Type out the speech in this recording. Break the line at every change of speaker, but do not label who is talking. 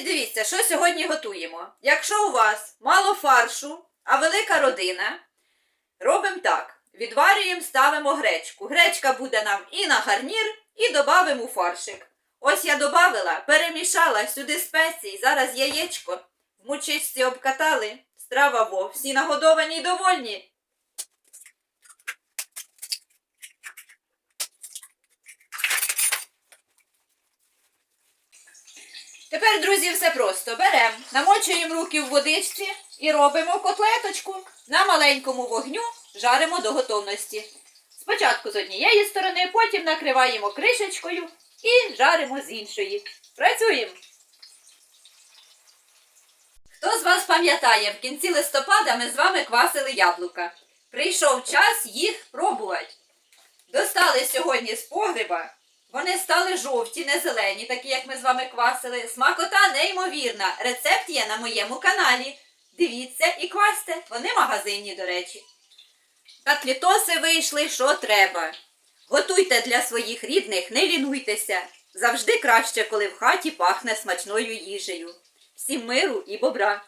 Значить, дивіться, що сьогодні готуємо. Якщо у вас мало фаршу, а велика родина, робимо так. Відварюємо, ставимо гречку. Гречка буде нам і на гарнір, і додамо у фаршик. Ось я додавила, перемішала сюди спеції, зараз яєчко. В мучичці обкатали. Страва во, всі нагодовані й довольні. Тепер, друзі, все просто. Беремо, намочуємо руки в водичці і робимо котлеточку. На маленькому вогню жаримо до готовності. Спочатку з однієї сторони, потім накриваємо кришечкою і жаримо з іншої. Працюємо! Хто з вас пам'ятає, в кінці листопада ми з вами квасили яблука. Прийшов час їх пробувати. Достали сьогодні з погреба. Вони стали жовті, не зелені, такі як ми з вами квасили. Смакота неймовірна. Рецепт є на моєму каналі. Дивіться і квасьте. Вони магазинні, до речі. Котлітоси вийшли, що треба. Готуйте для своїх рідних, не лінуйтеся. Завжди краще, коли в хаті пахне смачною їжею. Всім миру і бобра!